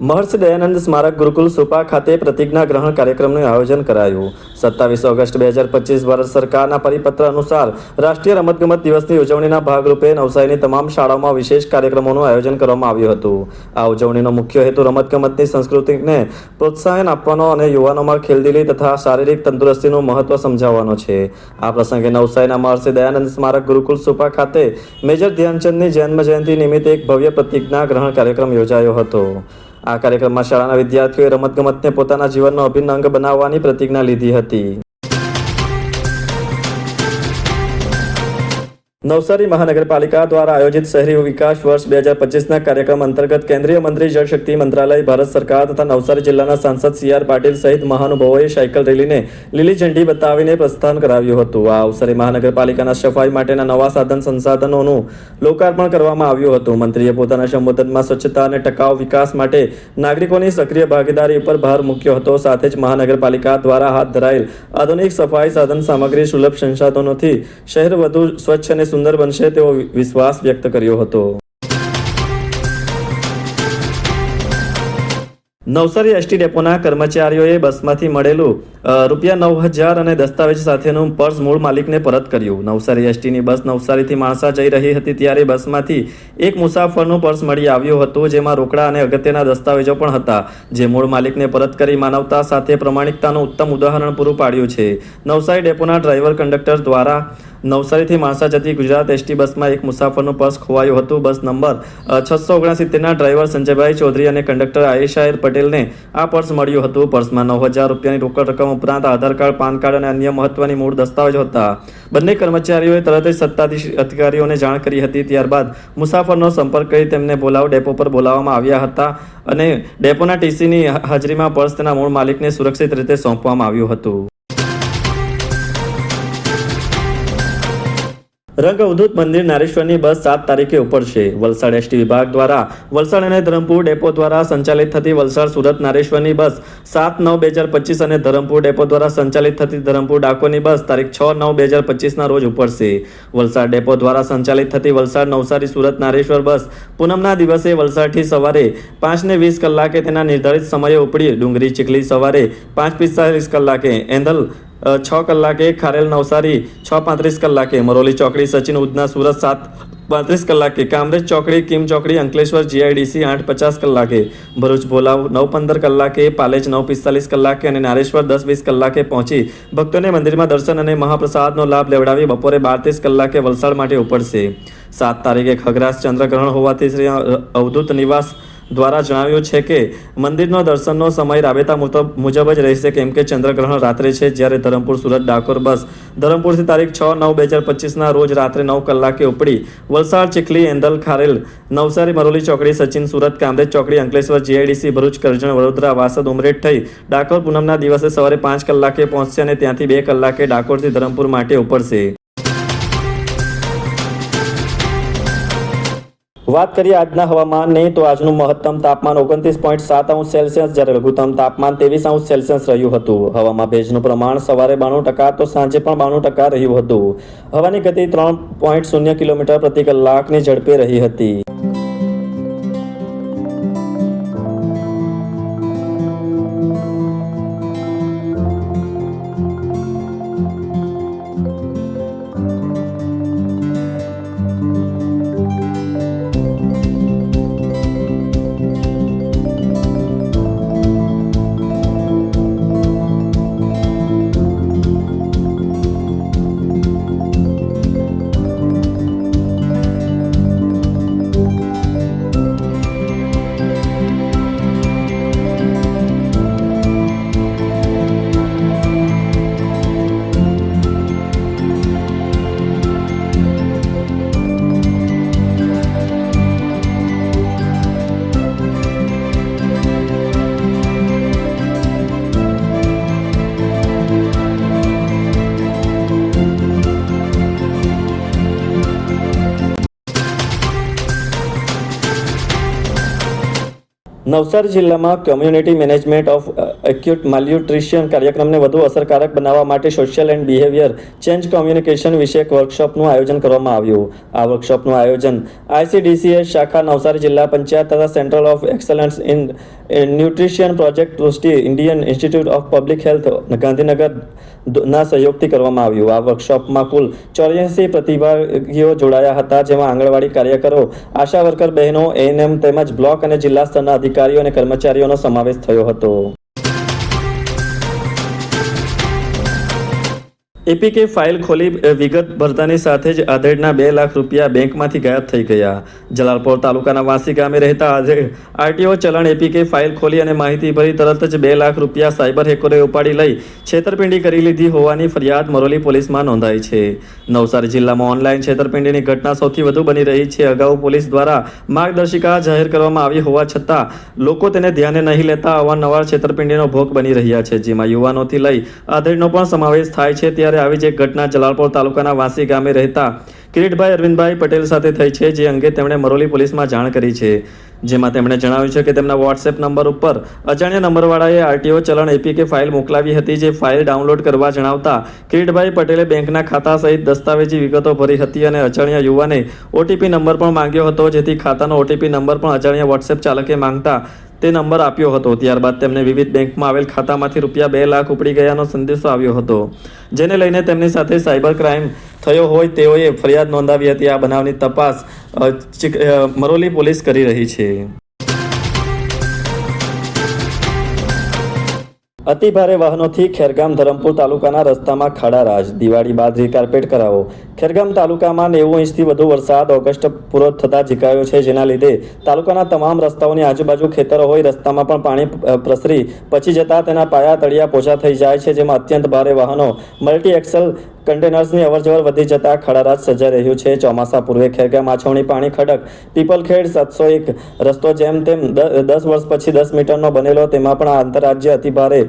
મહર્ષિ દયાનંદ સ્મારક ગુરુકુલ સુપા ખાતે પ્રતિજ્ઞા ગ્રહણ કાર્યક્રમનું આયોજન કરાયું. સત્તાવીસ ઓગસ્ટ બે હજાર પચીસ ભારત સરકારના પરિપત્ર અનુસાર રાષ્ટ્રીય રમતગમત દિવસની ઉજવણીના ભાગરૂપે નવસારીની તમામ શાળાઓમાં વિશેષ કાર્યક્રમોનું આયોજન કરવામાં આવ્યું હતું. આ ઉજવણીનો મુખ્ય હેતુ રમતગમતની સંસ્કૃતિને પ્રોત્સાહન આપવાનો અને યુવાનોમાં ખેલદિલી તથા શારીરિક તંદુરસ્તીનું મહત્વ સમજાવવાનો છે. આ પ્રસંગે નવસારીના મહર્ષિ દયાનંદ સ્મારક ગુરુકુલ સુપા ખાતે મેજર ધ્યાનચંદની જન્મ જયંતિ નિમિત્તે એક ભવ્ય પ્રતિજ્ઞા ગ્રહણ કાર્યક્રમ યોજાયો હતો. આ કાર્યક્રમમાં શાળાના વિદ્યાર્થીઓએ રમતગમતને પોતાના જીવનનો અભિન્ન અંગ બનાવવાની પ્રતિજ્ઞા લીધી હતી. નવસારી મહાનગરપાલિકા દ્વારા આયોજિત શહેરી વિકાસ વર્ષ બે હજાર પચીસના કાર્યક્રમ અંતર્ગત કેન્દ્રીય મંત્રી જળશક્તિ મંત્રાલય, ભારત સરકાર તથા નવસારી જિલ્લાના સાંસદ સી આર પાટીલ સહિત મહાનુભાવોએ સાયકલ રેલીને લીલી ઝંડી બતાવીને પ્રસ્થાન કરાવ્યું હતું. આ અવસરે મહાનગરપાલિકાના સફાઈ માટેના નવા સાધન સંસાધનોનું લોકાર્પણ કરવામાં આવ્યું હતું. મંત્રીએ પોતાના સંબોધનમાં સ્વચ્છતા અને ટકાઉ વિકાસ માટે નાગરિકોની સક્રિય ભાગીદારી ઉપર ભાર મૂક્યો હતો. સાથે જ મહાનગરપાલિકા દ્વારા હાથ ધરાયેલ આધુનિક સફાઈ સાધન સામગ્રી સુલભ સંસાધનોથી શહેર વધુ સ્વચ્છ અને સુંદર બનશે તેવો વિશ્વાસ વ્યક્ત કર્યો હતો. નવસારી એસટી ડેપોના કર્મચારીઓએ બસમાંથી મળેલું રૂપિયા નવ હજાર અને દસ્તાવેજ સાથેનું પર્સ મૂળ માલિકને પરત કર્યું. નવસારી એસટીની બસ નવસારીથી માણસા જઈ રહી હતી ત્યારે બસમાંથી એક મુસાફરનું પર્સ મળી આવ્યું હતું, જેમાં રોકડા અને અગત્યના દસ્તાવેજો પણ હતા. જે મૂળ માલિકને પરત કરી માનવતા સાથે પ્રમાણિકતાનું ઉત્તમ ઉદાહરણ પૂરું પાડ્યું છે. નવસારી ડેપોના ડ્રાઈવર કંડક્ટર દ્વારા નવસારીથી માણસા જતી ગુજરાત એસટી બસમાં એક મુસાફરનું પર્સ ખોવાયું હતું. બસ નંબર છસો ઓગણસિત્તેરના ડ્રાઈવર સંજયભાઈ ચૌધરી અને કંડક્ટર આયેશાયર પટેલને આ પર્સ મળ્યું હતું. પર્સમાં નવ હજાર રૂપિયાની રોકડ રકમ ઉપરાંત આધાર કાર્ડ, પાન કાર્ડ અને અન્ય મહત્વની મૂળ દસ્તાવેજો હતા. બંને કર્મચારીઓએ તરત જ સત્તાધીશ અધિકારીઓને જાણ કરી હતી. ત્યારબાદ મુસાફરનો સંપર્ક કરી તેમને બોલાવ, ડેપો પર બોલાવવામાં આવ્યા હતા અને ડેપોના ટીસીની હાજરીમાં પર્સ તેના મૂળ માલિકને સુરક્ષિત રીતે સોંપવામાં આવ્યું હતું. રંગ અવધૂત મંદિર નારેશ્વરની બસ સાત તારીખે ઉપડશે વલસાડ એસટી વિભાગ દ્વારા વલસાડ અને ધરમપુર ડેપો દ્વારા સંચાલિત થતી વલસાડ સુરત નારેશ્વરની બસ સાત નવ બે હજાર પચીસ અને ધરમપુર ડેપો દ્વારા સંચાલિત થતી ધરમપુર ડાકોની બસ તારીખ છ નવ બે હજાર પચીસના રોજ ઉપડશે વલસાડ ડેપો દ્વારા સંચાલિત થતી વલસાડ નવસારી સુરત નારેશ્વર બસ પૂનમના દિવસે વલસાડથી સવારે પાંચને વીસ કલાકે તેના નિર્ધારિત સમયે ઉપડી ડુંગરી ચીખલી સવારે પાંચ પિસ્તાલીસ કલાકે એંધલ છ કલાકે ખારેલ નવસારી, છ પાંત્રીસ કલાકે મરોલી ચોકડી, સચિન ઉદના સુરત સાત પાંત્રીસ કલાકે કામરેજ ચોકડી, કિમ ચોકડી, અંકલેશ્વર જીઆઈડીસી આઠ પચાસ કલાકે, ભરૂચ ભોલાવ નવ પંદર કલાકે, પાલેજ નવ પિસ્તાલીસ કલાકે અને નારેશ્વર દસ વીસ કલાકે પહોંચી ભક્તોને મંદિરમાં દર્શન અને મહાપ્રસાદનો લાભ લેવડાવી બપોરે બાર ત્રીસ કલાકે વલસાડ માટે ઉપડશે. સાત તારીખે ખગરાસ ચંદ્રગ્રહણ હોવાથી શ્રી અવધૂત નિવાસ દ્વારા જણાવ્યું છે કે, મંદિરનો દર્શનનો સમય રાબેતા મુજબ જ રહેશે, કેમ કે ચંદ્રગ્રહણ રાત્રે છે, જ્યારે ધરમપુર, સુરત, ડાકોર બસ ધરમપુરથી તારીખ છ નવ બે હજાર પચીસના રોજ રાત્રે નવ કલાકે ઉપડી. વલસાડ, ચીખલી એંદલ ખારેલ, નવસારી, મરોલી ચોકડી, સચિન, સુરત, કામરેજ ચોકડી, અંકલેશ્વર, જીઆઈડીસી, ભરૂચ, કરજણ, વડોદરા, વાસદ, ઉમરેઠ થઈ ડાકોર પૂનમના દિવસે સવારે પાંચ કલાકે પહોંચશે અને ત્યાંથી બે કલાકે ડાકોરથી ધરમપુર માટે ઉપડશે. વાત કરીએ આજના હવામાનની, તો આજનું મહત્તમ તાપમાન ઓગણત્રીસ પોઈન્ટ સાત અંશ સેલ્સિયસ જ્યારે લઘુત્તમ તાપમાન ત્રેવીસ અંશ સેલ્સિયસ રહ્યું હતું. હવામાં ભેજનું પ્રમાણ સવારે બાણું ટકા તો સાંજે પણ બાણું ટકા રહ્યું હતું. હવાની ગતિ ત્રણ પોઈન્ટ શૂન્ય કિલોમીટર પ્રતિ કલાકની ઝડપે રહી હતી. નવસારી જિલ્લામાં community management of acute malnutrition કાર્યક્રમને વધુ અસરકારક બનાવવા માટે social and behaviour change communication વિષયક વર્કશોપનું આયોજન કરવામાં આવ્યું. આ વર્કશોપનું આયોજન આઈસીડીસીએસ શાખા નવસારી જિલ્લા પંચાયત તથા central of excellence in nutrition project trustee Indian institute of public health Gandhinagar ના સહયોગથી કરવામાં આવ્યું. આ વર્કશોપમાં કુલ ચોર્યાસી પ્રતિભાગીઓ જોડાયા હતા, જેમાં આંગણવાડી કાર્યકરો, આશા વર્કર બહેનો એએનએમ તેમજ બ્લોક અને જિલ્લા સ્તરના અધિકારીઓ અને કર્મચારીઓનો સમાવેશ થયો હતો. એપીકે ફાઇલ ખોલી વિગત ભરતાની સાથે જ આધેડના બે લાખ રૂપિયા બેંકમાંથી ગાયબ થઈ ગયા. જલાલપોર તાલુકાના વાંસી ગામે રહેતા આધેડ આરટીઓ ચલણ એપીકે ફાઇલ ખોલી અને માહિતી ભરી તરત જ બે લાખ રૂપિયા સાયબર હેકરોએ ઉપાડી લઈ છેતરપિંડી કરી લીધી હોવાની ફરિયાદ મરોલી પોલીસમાં નોંધાઈ છે. નવસારી જિલ્લામાં ઓનલાઈન છેતરપિંડીની ઘટના સૌથી વધુ બની રહી છે. અગાઉ પોલીસ દ્વારા માર્ગદર્શિકા જાહેર કરવામાં આવી હોવા છતાં લોકો તેને ધ્યાને નહીં લેતા અવારનવાર છેતરપિંડીનો ભોગ બની રહ્યા છે, જેમાં યુવાનોથી લઈ આધેડનો પણ સમાવેશ થાય છે, ત્યારે આવી જ એક ઘટના જલાલપોર તાલુકાના વાંસી ગામે રહેતા કિરીટભાઈ અરવિંદભાઈ પટેલ સાથે થઈ છે, જે અંગે તેમણે મરોલી પોલીસમાં જાણ કરી છે. જેમાં તેમણે જણાવ્યું છે કે તેમના વોટ્સએપ નંબર ઉપર અજાણ્યા નંબરવાળાએ આરટીઓ ચલણ એપીકે ફાઇલ મોકલાવી હતી, જે ફાઇલ ડાઉનલોડ કરવા જણાવતા કિરીટભાઈ પટેલે બેંકના ખાતા સહિત દસ્તાવેજી વિગતો ભરી હતી અને અજાણ્યા યુવાને ઓટીપી નંબર પણ માંગ્યો હતો, જેથી ખાતાનો ઓટીપી નંબર પણ અજાણ્યા વોટ્સએપ ચાલકે માંગતા તે નંબર આપ્યો હતો. ત્યારબાદ તેમને વિવિધ બેંકમાં આવેલ ખાતામાંથી રૂપિયા બે લાખ ઉપડી ગયાનો સંદેશો આવ્યો હતો. જેને લઈને તેમની સાથે સાયબર ક્રાઇમ થયો હોય તેઓએ ફરિયાદ નોંધાવી હતી. આ બનાવની તપાસ મરોલી પોલીસ કરી રહી છે. અતિભારે વાહનોથી ખેરગામ ધરમપુર તાલુકાના રસ્તામાં ખાડા રાજ. દિવાળી બાદ રીકાર્પેટ કરાવો. ખેરગામ તાલુકામાં નેવું ઇંચથી વધુ વરસાદ ઓગસ્ટ પૂરો થતાં ઝીકાયો છે. જેના લીધે તાલુકાના તમામ રસ્તાઓની આજુબાજુ ખેતરો હોય, રસ્તામાં પણ પાણી પ્રસરી પચી જતાં તેના પાયા તળિયા પોચા થઈ જાય છે, જેમાં અત્યંત ભારે વાહનો, મલ્ટી એક્સલ કન્ટેનર્સની અવરજવર વધી જતા ખડારાજ સર્જાઈ રહ્યું છે. ચોમાસા પૂર્વે ખેરગામ આછવણી પાણી ખડક, પીપલખેડ સાતસો એક રસ્તો જેમ તેમ દસ વર્ષ પછી દસ મીટરનો બનેલો, તેમાં પણ આ આંતરરાજ્ય અતિ ભારે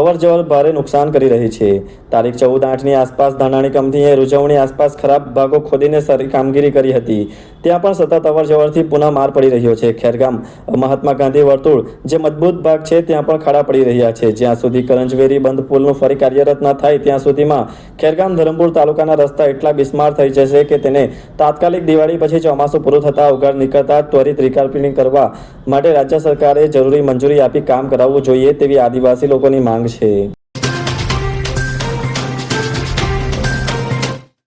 અવરજવર ભારે નુકસાન કરી રહી છે. તારીખ ચૌદ આઠની આસપાસ ધાનાણી કંપનીએ રૂજવણી આસપાસ ખરાબ ભાગો ખોદીને સારી કામગીરી કરી હતી. ત્યાં પણ સતત અવરજવરથી પુનઃ માર પડી રહ્યો છે. ખેરગામ, મહાત્મા ગાંધી વર્તુળ, જે મજબૂત ભાગ છે, ત્યાં પણ ખાડા પડી રહ્યા છે. જ્યાં સુધી કરંજવેરી બંધ પુલનું ફરી કાર્યરત ન થાય, ત્યાં સુધીમાં ખેરગામ ધરમપુર તાલુકાના રસ્તા એટલા બિસ્માર થઈ જશે કે તેને તાત્કાલિક દિવાળી પછી ચોમાસું પૂરું થતાં ઉઘાડ નીકળતા ત્વરિત રિકાર્પિંગ કરવા માટે રાજ્ય સરકારે જરૂરી મંજૂરી આપી કામ કરાવવું જોઈએ તેવી આદિવાસી લોકોની માંગ છે.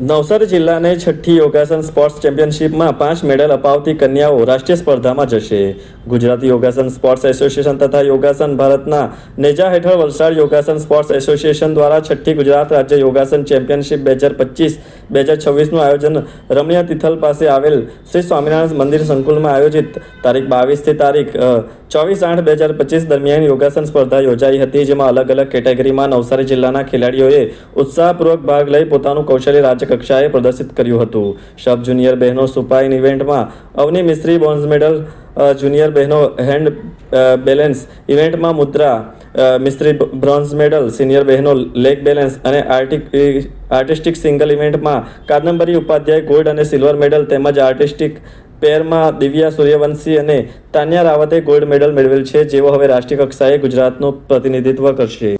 નવસારી જિલ્લાને છઠ્ઠી યોગાસન સ્પોર્ટ્સ ચેમ્પિયનશિપમાં પાંચ મેડલ અપાવતી કન્યાઓ રાષ્ટ્રીય સ્પર્ધામાં જશે. ગુજરાતી યોગાસન સ્પોર્ટ્સ એસોસિએશન તથા યોગાસન ભારતના નેજા હેઠળ વલસાડ યોગાસન સ્પોર્ટ્સ એસોસિએશન દ્વારા છઠ્ઠી ગુજરાત રાજ્ય યોગાસન ચેમ્પિયનશિપ બે હજાર પચીસ, બે હજાર છવ્વીસનું આયોજન રમણીય તિથલ પાસે આવેલ શ્રી સ્વામિનારાયણ મંદિર સંકુલમાં આયોજિત. તારીખ બાવીસથી તારીખ ચોવીસ આઠ બે હજાર પચીસ દરમિયાન યોગાસન સ્પર્ધા યોજાઈ હતી, જેમાં અલગ અલગ કેટેગરીમાં નવસારી જિલ્લાના ખેલાડીઓએ ઉત્સાહપૂર્વક ભાગ લઈ પોતાનું કૌશલ્ય રાજ્યકક્ષાએ પ્રદર્શિત કર્યું હતું. સબ જુનિયર બહેનો સુપાઇન ઇવેન્ટમાં Avani Mistry bronze medal junior બહેનો હેન્ડ બેલેન્સ ઇવેન્ટમાં Mudra Mistry bronze medal, senior બહેનો લેગ બેલેન્સ અને આર્ટિક આર્ટિસ્ટિક સિંગલ ઇવેન્ટમાં કાદંબરી ઉપાધ્યાય ગોલ્ડ અને સિલ્વર મેડલ તેમજ આર્ટિસ્ટિક પેરમાં દિવ્યા સૂર્યવંશી અને તાન્યા રાવતે ગોલ્ડ મેડલ મેળવેલ છે, જેઓ હવે રાષ્ટ્રીય કક્ષાએ ગુજરાતનું પ્રતિનિધિત્વ કરશે.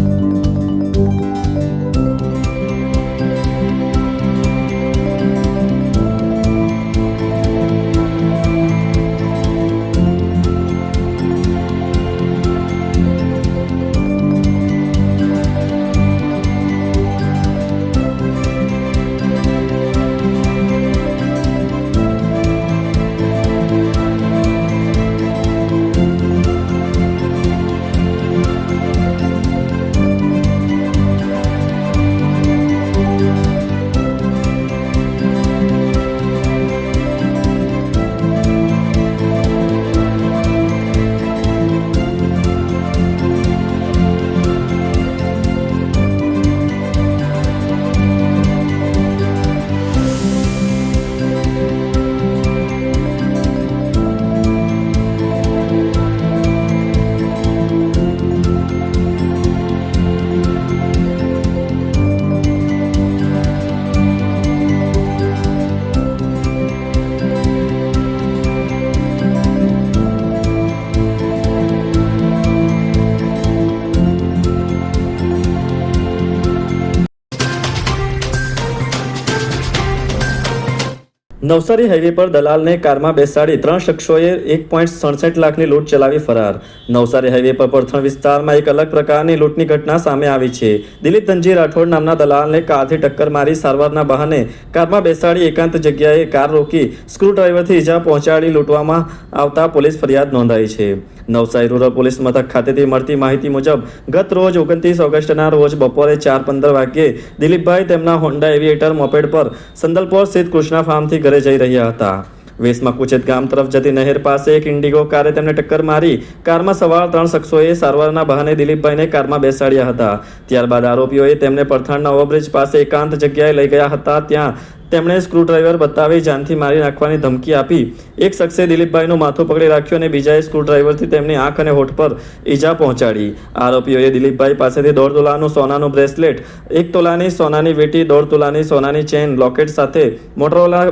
નવસારી હાઈવે પર દલાલને કારમાં બેસાડી ત્રણ શખ્સોએ એક પોઈન્ટ સડસઠ લાખની લૂંટ ચલાવી ફરાર. નવસારી હાઈવે પર પડથણ વિસ્તારમાં એક અલગ પ્રકારની લૂંટની ઘટના સામે આવી છે. દિલીપ ધનજી રાઠોડ નામના દલાલને કારથી ટક્કર મારી સારવારના બહાને કારમાં બેસાડી એકાંત જગ્યાએ કાર રોકી સ્ક્રૂ ડ્રાઈવરથી ઈજા પહોંચાડી લૂંટવામાં આવતા પોલીસ ફરિયાદ નોંધાઈ છે. નવસારી રૂરલ પોલીસ મથક ખાતેથી મળતી માહિતી મુજબ, ગત રોજ ઓગણત્રીસ ઓગસ્ટના રોજ બપોરે ચાર પંદર વાગ્યે દિલીપભાઈ તેમના હોન્ડા એવિએટર મોપેડ પર સંદલપોર સ્થિત કૃષ્ણા ફાર્મથી ઘરે જઈ રહ્યા હતા. વેસમાં કુચેત ગામ તરફ જતી નહેર પાસે એક ઇન્ડિગો કારે તેમને ટક્કર મારી કારમાં સવાર ત્રણ શખ્સોએ સારવારના બહાને દિલીપભાઈને કારમાં બેસાડ્યા હતા. ત્યારબાદ આરોપીઓએ તેમને પરથાણના ઓવરબ્રિજ પાસે એકાંત જગ્યાએ લઈ ગયા હતા. ત્યાં તેમણે સ્ક્રૂ ડ્રાઈવર બતાવી જાનથી મારી નાખવાની ધમકી આપી. એક શખ્સે દિલીપભાઈનું માથું પકડી રાખ્યું અને બીજાએ સ્ક્રૂ ડ્રાઈવરથી તેમની આંખ અને હોઠ પર ઈજા પહોંચાડી. આરોપીઓએ દિલીપભાઈ પાસેથી દોઢ તોલાનું સોનાનું બ્રેસલેટ, એક તોલાની સોનાની વેટી, દોઢ તોલાની સોનાની ચેન, લોકેટ સાથે મોટરોલા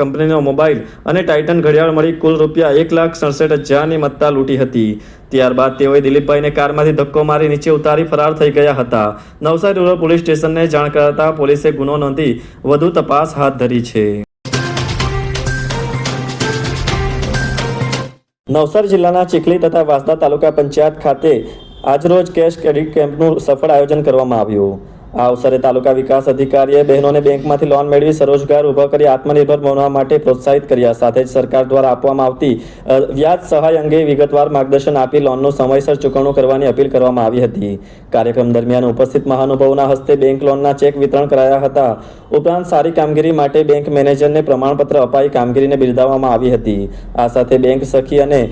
કંપનીનો મોબાઈલ અને ટાઇટન ઘડિયાળ મળી કુલ રૂપિયા એક લાખ સડસઠ હજારની મત્તા લૂંટી હતી. ત્યારબાદ તેઓએ દિલીપભાઈને કારમાંથી ધક્કો મારી નીચે ઉતારી ફરાર થઈ ગયા હતા. નવસારી રૂરલ પોલીસ સ્ટેશનને જાણ કરાતા પોલીસે ગુનો નોંધી વધુ તપાસ હાથ ધરી છે. નવસારી જિલ્લાના ચીખલી તથા વાંસદા તાલુકા પંચાયત ખાતે આજરોજ કેશ ક્રેડિટ કેમ્પનું સફળ આયોજન કરવામાં આવ્યું. આ અવસરે તાલુકા વિકાસ અધિકારીએ બહેનોને બેંકમાંથી લોન મેળવી સ્વરોજગાર ઊભો કરી આત્મનિર્ભર બનવા માટે પ્રોત્સાહિત કર્યા. સાથે જ સરકાર દ્વારા આપવામાં આવતી વ્યાજ સહાય અંગે વિગતવાર માર્ગદર્શન આપી લોનનું સમયસર ચૂકવણું કરવાની અપીલ કરવામાં આવી હતી. કાર્યક્રમ દરમિયાન ઉપસ્થિત મહાનુભાવોના હસ્તે બેંક લોનના ચેક વિતરણ કરાયા હતા. ઉપરાંત સારી કામગીરી માટે બેંક મેનેજરને પ્રમાણપત્ર અપાઈ કામગીરીને બિરદાવવામાં આવી હતી. આ સાથે બેંક સખી અને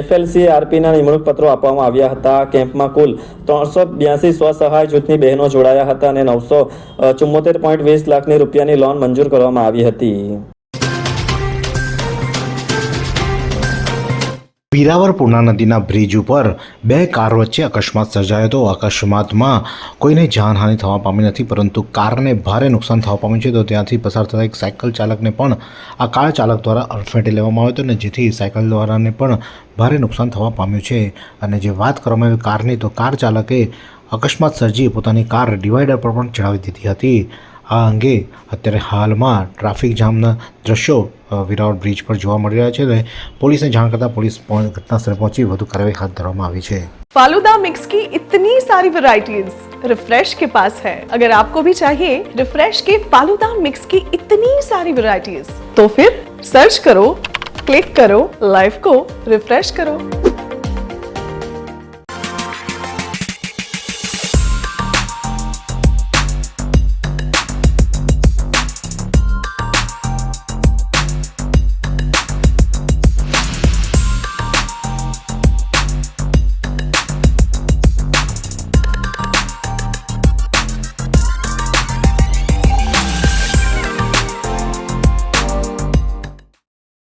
એફએલસી આરપીના નિમણૂક પત્રો આપવામાં આવ્યા હતા. કેમ્પમાં કુલ ત્રણસો બ્યાસી સ્વસહાય જૂથની બહેનો જોડાયા હતા. અને નવસો ચુમ્મોતેર પોઈન્ટ વીસ લાખની રૂપિયાની લોન મંજૂર કરવામાં આવી હતી. વીરાવર પૂર્ણા નદીના બ્રિજ ઉપર બે કાર વચ્ચે અકસ્માત સર્જાયો હતો. અકસ્માતમાં કોઈને જાનહાનિ થવા પામી નથી, પરંતુ કારને ભારે નુકસાન થવા પામ્યું છે, તો ત્યાંથી પસાર થતા એક સાયકલ ચાલકને પણ, આ કાર ચાલક દ્વારા અડફેટે લેવામાં આવ્યો હતો અને જેથી સાયકલ દ્વારાને પણ ભારે નુકસાન થવા પામ્યું છે. અને જે વાત કરવામાં આવી કારની, તો કાર ચાલકે અકસ્માત સર્જી પોતાની કાર ડિવાઈડર પર પણ ચડાવી દીધી હતી આ અંગે અત્યારે હાલમાં ટ્રાફિક જામના દ્રશ્યો અ, વિરાવળ બ્રિજ પર જોવા મળી રહ્યા છે અને પોલીસને જાણ કરતાં પોલીસ પહોં- ઘટનાસ્થળે પહોંચી વધુ કાર્યવાહી હાથ ધરવામાં આવી છે फालूदा मिक्स की इतनी सारी वैरायटीज रिफ्रेश के पास है अगर आपको भी चाहिए रिफ्रेश के फालूदा मिक्स की इतनी सारी वैरायटीज तो फिर सर्च करो क्लिक करो लाइफ को रिफ्रेश करो